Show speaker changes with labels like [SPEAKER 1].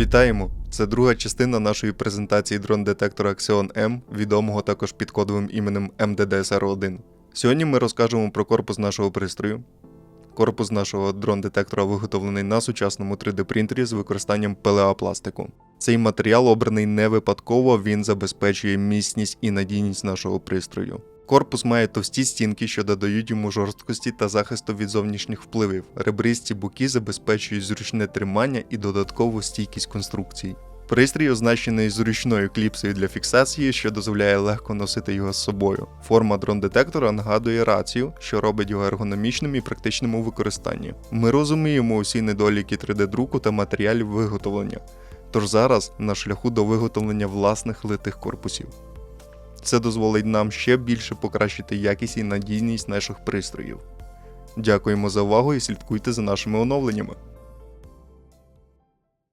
[SPEAKER 1] Вітаємо! Це друга частина нашої презентації дрон-детектора Axion M, відомого також під кодовим іменем MDDSR1. Сьогодні ми розкажемо про корпус нашого пристрою. Корпус нашого дрон-детектора виготовлений на сучасному 3D-принтері з використанням PLA пластику. Цей матеріал обраний не випадково, він забезпечує міцність і надійність нашого пристрою. Корпус має товсті стінки, що додають йому жорсткості та захисту від зовнішніх впливів. Ребристі боки забезпечують зручне тримання і додаткову стійкість конструкцій. Пристрій означений зручною кліпсою для фіксації, що дозволяє легко носити його з собою. Форма дрон-детектора нагадує рацію, що робить його ергономічним і практичним у використанні. Ми розуміємо усі недоліки 3D-друку та матеріалів виготовлення. Тож зараз на шляху до виготовлення власних литих корпусів. Це дозволить нам ще більше покращити якість і надійність наших пристроїв. Дякуємо за увагу і слідкуйте за нашими оновленнями.